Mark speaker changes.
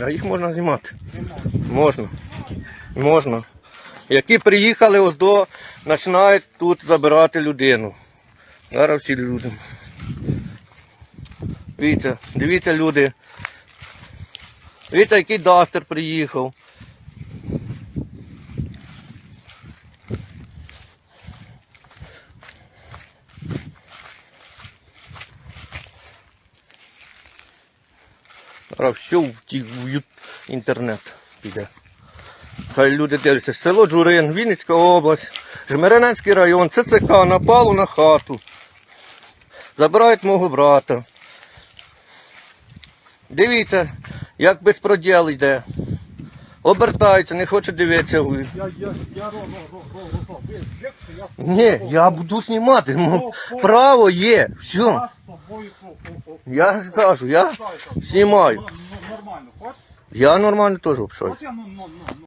Speaker 1: А їх можна знімати.
Speaker 2: Можна.
Speaker 1: Можна. Які приїхали ось до, починають тут забирати людину. Зараз всі люди. Дивіться, дивіться люди. Дивіться, який дастер приїхав. Зараз все в інтернет піде. Хай люди дивляться. Село Джурин, Вінницька область, Жмеренецький район, ЦЦК напало на хату. Забирають мого брата. Дивіться, як безпроділ йде. Обертаються, не хочу дивитися.
Speaker 2: Я, я, я, ро, ро, ро, ро, ро, ро. Ви об'єкти, я з
Speaker 1: Ні, я буду знімати. ну, Право є. Все.
Speaker 2: Я
Speaker 1: ж кажу, я знімаю.
Speaker 2: Нормально, хоч?
Speaker 1: Я нормально теж общаюсь.